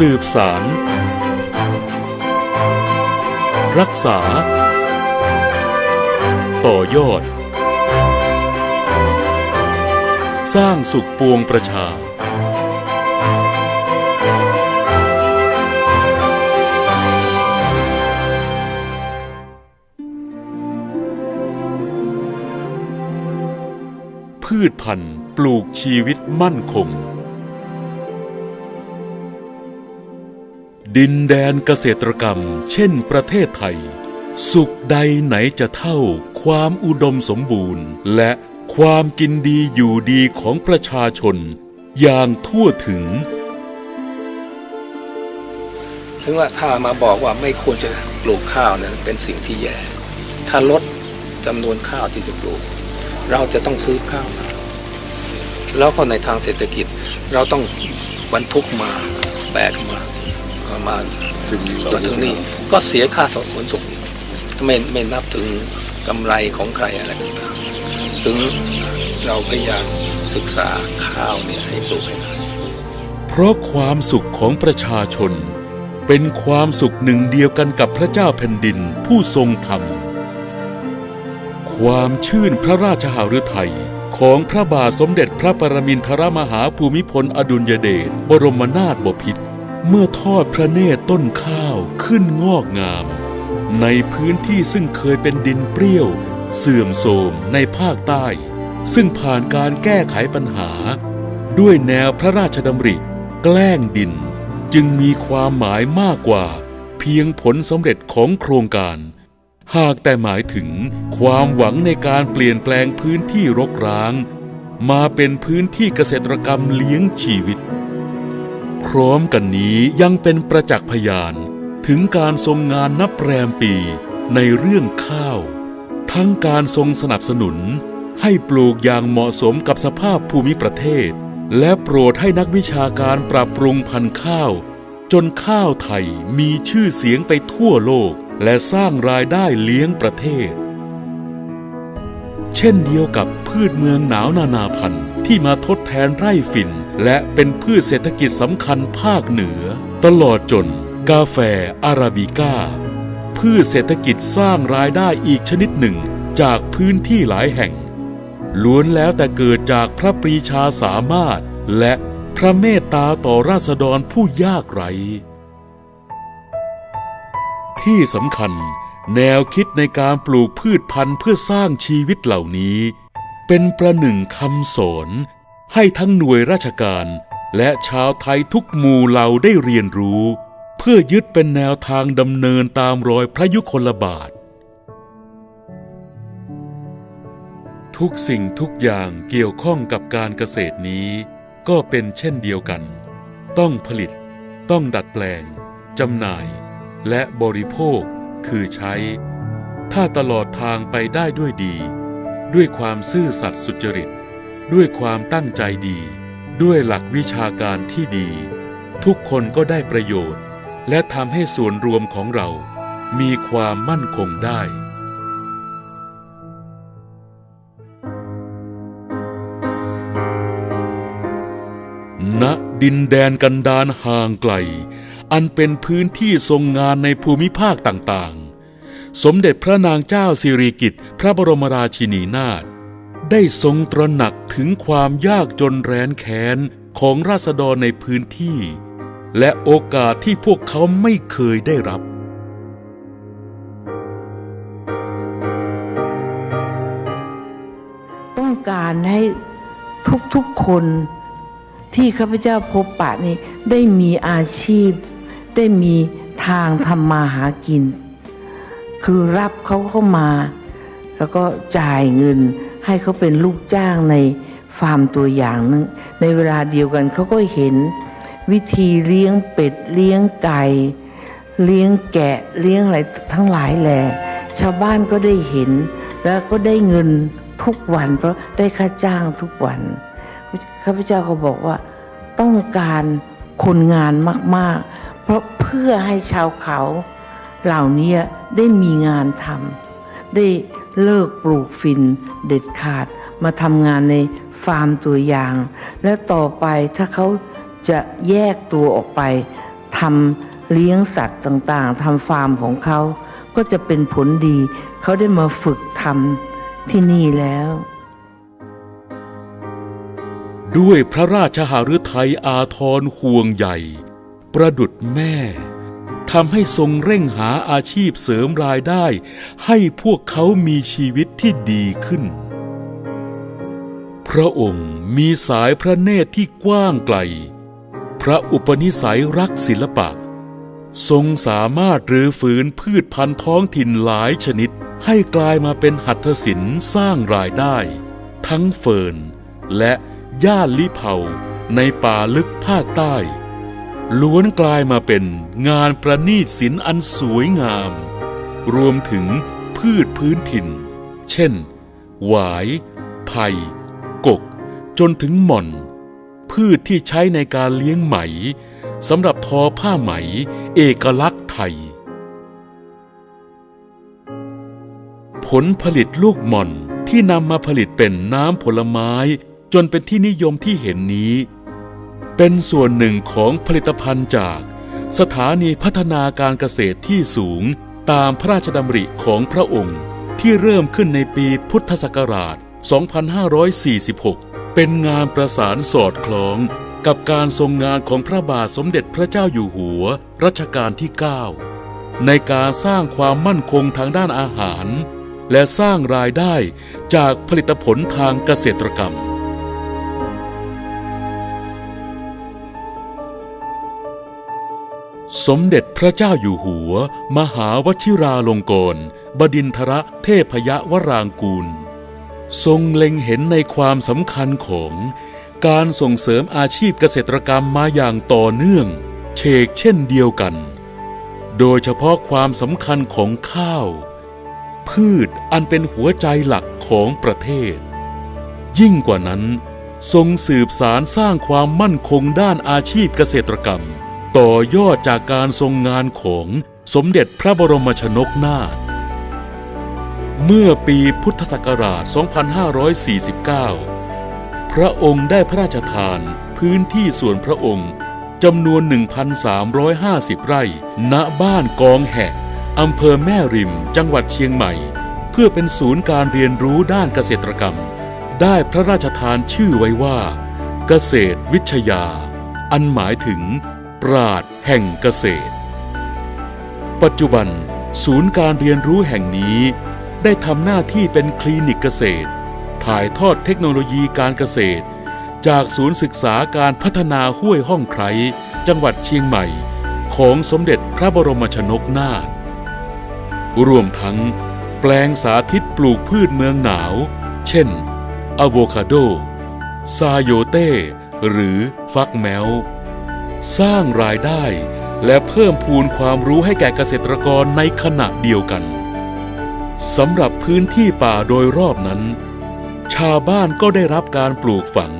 สืบสาร รักษา ต่อยอด สร้างสุขปวงประชา พืชพันธุ์ปลูกชีวิตมั่นคง ดินแดนเกษตรกรรม เช่นประเทศไทย สุขใดไหนจะเท่าความอุดมสมบูรณ์ และความกินดีอยู่ดีของประชาชน อย่างทั่วถึง ถึงว่าถ้ามาบอกว่าไม่ควรจะปลูกข้าวนั้นเป็นสิ่งที่แย่ ถ้าลดจำนวนข้าวที่จะปลูก เราจะต้องซื้อข้าวมาแล้วก็ในทางเศรษฐกิจเราต้องบรรทุกมาแบกมา เอามาถึงจนถึงนี่ก็เสียค่าขนส่งอีกไม่ไม่นับถึงกำไรของใครอะไรต่างๆถึงเราพยายามศึกษาข้าวเนี่ยให้ปลูกให้ได้เพราะความสุขของประชาชน เป็นความสุขหนึ่งเดียวกันกับพระเจ้าแผ่นดินผู้ทรงธรรม ความชื่นพระราชหฤทัยของพระบาทสมเด็จพระปรมินทรมหาภูมิพลอดุลยเดชบรมนาถบพิตร เมื่อทอดพระเนตรต้นข้าวขึ้นงอกงาม ในพื้นที่ซึ่งเคยเป็นดินเปรี้ยว เสื่อมโทรมในภาคใต้ ซึ่งผ่านการแก้ไขปัญหา ด้วยแนวพระราชดำริ แกล้งดิน จึงมีความหมายมากกว่า เพียงผลสำเร็จของโครงการ หากแต่หมายถึงความหวังในการเปลี่ยนแปลงพื้นที่รกร้าง มาเป็นพื้นที่เกษตรกรรมเลี้ยงชีวิต พร้อมกันนี้ยังเป็นประจักษ์พยานถึงการทรงงานนับแรมปีในเรื่องข้าว ทั้งการทรงสนับสนุน ให้ปลูกอย่างเหมาะสมกับสภาพภูมิประเทศ และโปรดให้นักวิชาการปรับปรุงพันธุ์ข้าว จนข้าวไทยมีชื่อเสียงไปทั่วโลก และสร้างรายได้เลี้ยงประเทศ ช่นเดียวกับพืชเมืองหนาวนานาพันธุ์ที่มาทดแทนไร่ฝิ่น และเป็นพืชเศรษฐกิจสำคัญภาคเหนือ ตลอดจน กาแฟอาราบิก้า พืชเศรษฐกิจสร้างรายได้อีกชนิดหนึ่งจากพื้นที่หลายแห่ง ล้วนแล้วแต่เกิดจากพระปรีชาสามารถ และพระเมตตาต่อราษฎรผู้ยากไร้ที่สำคัญ แนวคิดในการปลูกพืชพันธุ์เพื่อสร้างชีวิตเหล่านี้ เป็นประหนึ่งคำสอนให้ทั้งหน่วยราชการและชาวไทยทุกหมู่เหล่าได้เรียนรู้ เพื่อยึดเป็นแนวทางดำเนินตามรอยพระยุคลบาท ทุกสิ่งทุกอย่างเกี่ยวข้องกับการเกษตรนี้ ก็เป็นเช่นเดียวกัน ต้องผลิต ต้องดัดแปลงจำหน่าย และบริโภค คือใช้ ถ้าตลอดทางไปได้ด้วยดี ด้วยความซื่อสัตย์สุจริต ด้วยความตั้งใจดี ด้วยหลักวิชาการที่ดี ทุกคนก็ได้ประโยชน์ และทำให้ส่วนรวมของเรา มีความมั่นคงได้ณดินแดนกันดานห่างไกล อันเป็นพื้นที่ทรงงานในภูมิภาคต่างๆ สมเด็จพระนางเจ้าสิริกิติ์พระบรมราชินีนาถได้ทรงตระหนักถึงความยากจนแร้นแค้นของราษฎรในพื้นที่ และโอกาสที่พวกเขาไม่เคยได้รับต้องการให้ทุกๆคนที่ข้าพเจ้าพบปะนี้ได้มีอาชีพ ได้มีทางทำมาหากิน คือรับเขาเข้ามา แล้วก็จ่ายเงินให้เขาเป็นลูกจ้างในฟาร์มตัวอย่างนึงในเวลาเดียวกันเขาก็เห็น วิธีเลี้ยงเป็ดเลี้ยงไก่ เลี้ยงแกะเลี้ยงอะไรทั้งหลายแหละชาวบ้านก็ได้เห็น แล้วก็ได้เงินทุกวัน เพราะได้ค่าจ้างทุกวันข้าพเจ้าก็บอกว่าต้องการคนงานมาก ๆ เพราะเพื่อให้ชาวเขาเหล่านี้ได้มีงานทำได้เลิกปลูกฝิ่นเด็ดขาดมาทำงานในฟาร์มตัวอย่าง และต่อไปถ้าเขาจะแยกตัวออกไปทำเลี้ยงสัตว์ต่างๆทำฟาร์มของเขา ก็จะเป็นผลดี เขาได้มาฝึกทำที่นี่แล้ว ด้วยพระราชหฤทัยอาทรห่วงใหญ่ ประดุดแม่ทำให้ทรงเร่งหาอาชีพเสริมรายได้ ให้พวกเขามีชีวิตที่ดีขึ้น พระองค์มีสายพระเนตรที่กว้างไกล พระอุปนิสัยรักศิลปะ ทรงสามารถรื้อฟื้นพืชพันธุ์ท้องถิ่นหลายชนิด ให้กลายมาเป็นหัตถศิลป์สร้างรายได้ ทั้งเฟิร์นและย่าลิเผาในป่าลึกภาคใต้ ล้วนกลายมาเป็นงานประณีตศิลป์อันสวยงาม รวมถึงพืชพื้นถิ่น เช่น หวาย ไผ่กก จนถึงหม่อน พืชที่ใช้ในการเลี้ยงไหมสำหรับทอผ้าไหม เอกลักษณ์ไทย ผลผลิตลูกหม่อนที่นำมาผลิตเป็นน้ำผลไม้ จนเป็นที่นิยมที่เห็นนี้ เป็นส่วนหนึ่งของผลิตภัณฑ์จากสถานีพัฒนาการเกษตรที่สูงตามพระราชดำริของพระองค์ ที่เริ่มขึ้นในปีพุทธศักราช 2546 เป็นงานประสานสอดคล้องกับการทรงงานของพระบาทสมเด็จพระเจ้าอยู่หัวรัชกาลที่ 9 ในการสร้างความมั่นคงทางด้านอาหาร และสร้างรายได้จากผลิตผลทางเกษตรกรรม สมเด็จพระเจ้าอยู่หัว มหาวชิราลงกรณบดินทรเทพยวรางกูล ทรงเล็งเห็นในความสำคัญของการส่งเสริมอาชีพเกษตรกรรมมาอย่างต่อเนื่องเชกเช่นเดียวกัน โดยเฉพาะความสำคัญของข้าว พืชอันเป็นหัวใจหลักของประเทศ ยิ่งกว่านั้น ทรงสืบสารสร้างความมั่นคงด้านอาชีพเกษตรกรรม ต่อยอดจากการทรงงานของสมเด็จพระบรมชนกนาถเมื่อปีพุทธศักราช 2549 พระองค์ได้พระราชทานพื้นที่ส่วนพระองค์จำนวน 1,350 ไร่ ณ บ้านกองแหะอำเภอแม่ริม จังหวัดเชียงใหม่ เพื่อเป็นศูนย์การเรียนรู้ด้านเกษตรกรรม ได้พระราชทานชื่อไว้ว่า เกษตรวิทยา อันหมายถึง ราดแห่งเกษตร ปัจจุบันศูนย์การเรียนรู้แห่งนี้ ได้ทำหน้าที่เป็นคลินิกเกษตร ถ่ายทอดเทคโนโลยีการเกษตร จากศูนย์ศึกษาการพัฒนาห้วยห้องไครจังหวัดเชียงใหม่ ของสมเด็จพระบรมชนกนาถรวมทั้ง แปลงสาธิตปลูกพืชเมืองหนาว เช่นอะโวคาโด ซาโยเต้ หรือฟักแมว สร้างรายได้ และเพิ่มพูนความรู้ให้แก่เกษตรกรในขณะเดียวกันสำหรับพื้นที่ป่าโดยรอบนั้น ชาวบ้านก็ได้รับการปลูกฝัง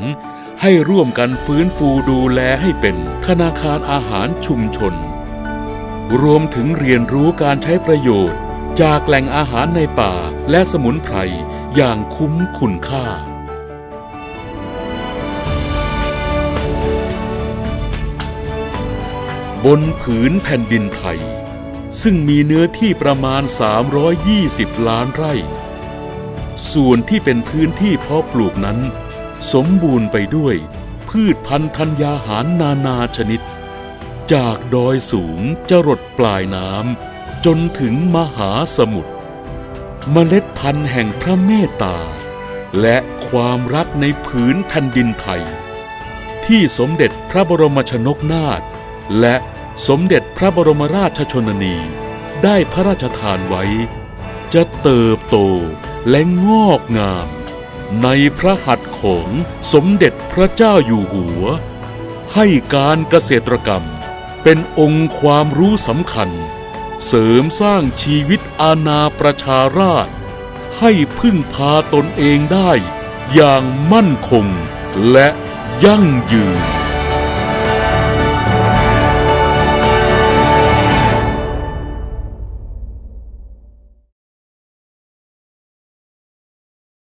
ให้ร่วมกันฟื้นฟูดูแลให้เป็นธนาคารอาหารชุมชน รวมถึงเรียนรู้การใช้ประโยชน์ จากแหล่งอาหารในป่าและสมุนไพรอย่างคุ้มคุณค่า บนผืนแผ่นดินไทย ซึ่งมีเนื้อที่ประมาณ 320 ล้านไร่ ส่วนที่เป็นพื้นที่เพาะปลูกนั้น สมบูรณ์ไปด้วยพืชพันธุ์ธัญญาหารนานาชนิด จากดอยสูงจรดปลายน้ำจนถึงมหาสมุทรเมล็ดพันธุ์แห่งพระเมตตา และความรักในผืนแผ่นดินไทย ที่สมเด็จพระบรมชนกนาถและ สมเด็จพระบรมราชชนนี ได้พระราชทานไว้ จะเติบโตและงอกงาม ในพระหัตถ์ของสมเด็จพระเจ้าอยู่หัว ให้การเกษตรกรรม เป็นองค์ความรู้สำคัญ เสริมสร้างชีวิตอาณาประชาราษให้พึ่งพาตนเองได้ อย่างมั่นคงและยั่งยืน